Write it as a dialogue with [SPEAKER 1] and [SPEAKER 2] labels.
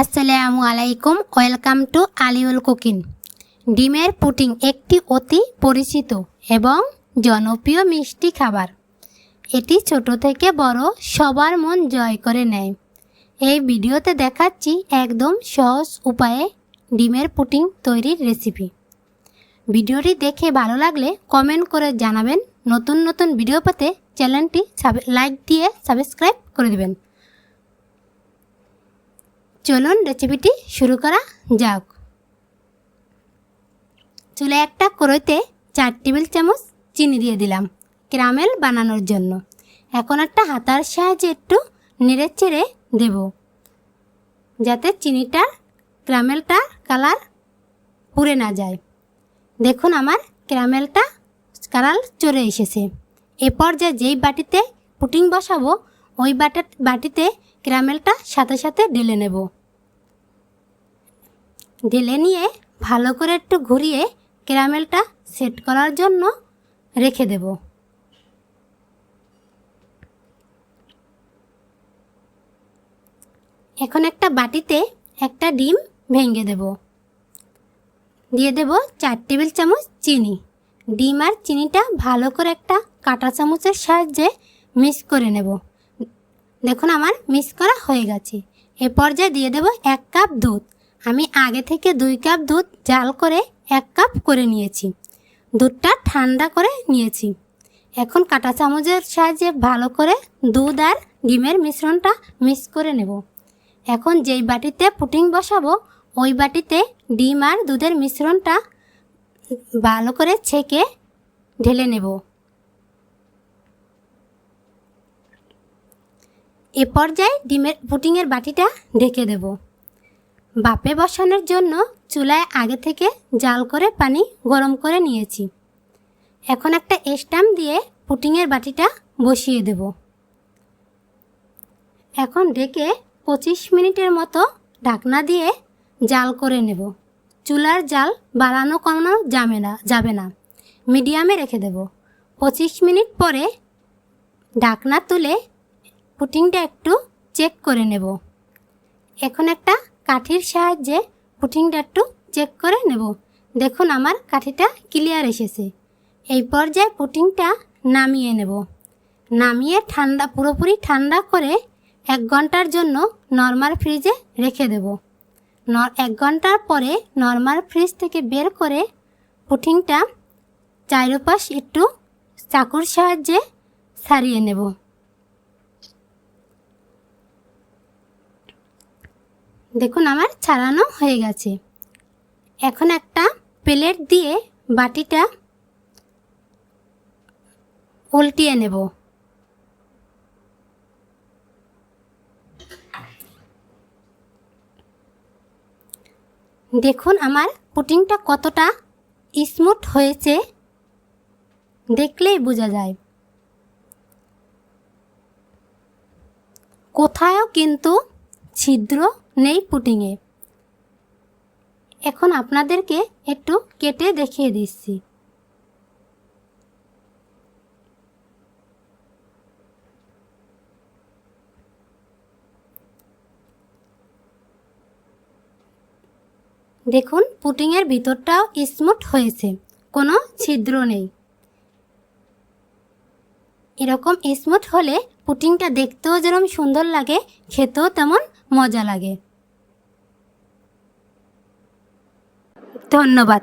[SPEAKER 1] আসসালামু আলাইকুম, welcome to Aliul cooking. ডিমের পুটিং একটি অতি পরিচিত এবং জনপ্রিয় মিষ্টি খাবার। এটি ছোট থেকে বড়, সবার মন জয় করে নেয়। এই ভিডিওতে দেখাচ্ছি একদম সহজ উপায়ে ডিমের পুটিং তৈরির রেসিপি ভিডিওটি দেখে ভালো লাগলে কমেন্ট করে জানাবেন। নতুন নতুন ভিডিও পেতে চ্যানেলটি লাইক দিয়ে সাবস্ক্রাইব করে দেবেন। চলুন রেসিপিটি শুরু করা যাক। চুলে একটা কড়াইতে চার টেবিল চামচ চিনি দিয়ে দিলাম ক্যারামেল বানানোর জন্য। এখন একটা হাতার সাহায্যে একটু নেড়ে চেড়ে দেব। যাতে চিনিটার, ক্যারামেলটার কালার পুড়ে না যায়। দেখুন আমার ক্যারামেলটা কালার চলে এসেছে। এরপর যে যেই বাটিতে পুটিং বসাবো, ওই বাটা বাটিতে ক্যারামেলটা সাথে সাথে ঢেলে নেব। ঢেলে নিয়ে ভালো করে একটু ঘুরিয়ে ক্যারামেলটা সেট করার জন্য রেখে দেব। এখন একটা বাটিতে একটা ডিম ভেঙে দেব। দিয়ে দেব চার টেবিল চামচ চিনি। ডিম আর চিনিটা ভালো করে একটা কাঁটা চামচের সাহায্যে মিক্স করে নেব। দেখুন আমার মিক্স করা হয়ে গেছে। এ পর্যায়ে দিয়ে দেব এক কাপ দুধ। আমি আগে থেকে দুই কাপ দুধ জাল করে এক কাপ করে নিয়েছি। দুধটা ঠান্ডা করে নিয়েছি। এখন কাঁটা চামচের সাহায্যে ভালো করে দুধ আর ডিমের মিশ্রণটা মিক্স করে নেব। এখন যেই বাটিতে পুটিং বসাবো, ওই বাটিতে ডিম আর দুধের মিশ্রণটা ভালো করে ছেঁকে ঢেলে নেব। এ পর্যায়ে ডিমের পুটিংয়ের বাটিটা ঢেকে দেব। বাপে বসানোর জন্য চুলায় আগে থেকে জাল করে পানি গরম করে নিয়েছি। এখন একটা স্টাম্প দিয়ে পুটিংয়ের বাটিটা বসিয়ে দেব। এখন ডেকে পঁচিশ মিনিটের মতো ঢাকনা দিয়ে জাল করে নেব। চুলার জাল বাড়ানো কমানো যাবে না যাবে না। মিডিয়ামে রেখে দেব। পঁচিশ মিনিট পরে ঢাকনা তুলে পুটিংটা একটু চেক করে নেব। এখন একটা সাহায্যে পুটিংটা একটু চেক করে নেব। দেখুন আমার কাঠিটা ক্লিয়ার এসেছে। এই পর্যায়ে পুটিংটা নামিয়ে নেব। নামিয়ে ঠান্ডা, পুরোপুরি ঠান্ডা করে এক ঘণ্টার জন্য নর্মাল ফ্রিজে রেখে দেব। ন এক ঘণ্টার পরে নর্মাল ফ্রিজ থেকে বের করে পুটিংটা চারোপাশ একটু চাকুর সাহায্যে সারিয়ে নেব। দেখুন আমার ছাড়ানো হয়ে গেছে। এখন একটা প্লেট দিয়ে বাটিটা উল্টিয়ে নেব। দেখুন আমার পুটিংটা কতটা স্মুথ হয়েছে, দেখলেই বোঝা যায়। কোথায়ও কিন্তু ছিদ্র নেই পুটিংয়ে। এখন আপনাদেরকে একটু কেটে দেখিয়ে দিচ্ছি। দেখুন, পুটিংয়ের ভিতরটাও স্মুথ হয়েছে, কোনো ছিদ্র নেই। এরকম স্মুথ হলে পুটিংটা দেখতেও যেরকম সুন্দর লাগে, খেতেও তেমন মজা লাগে। ধন্যবাদ।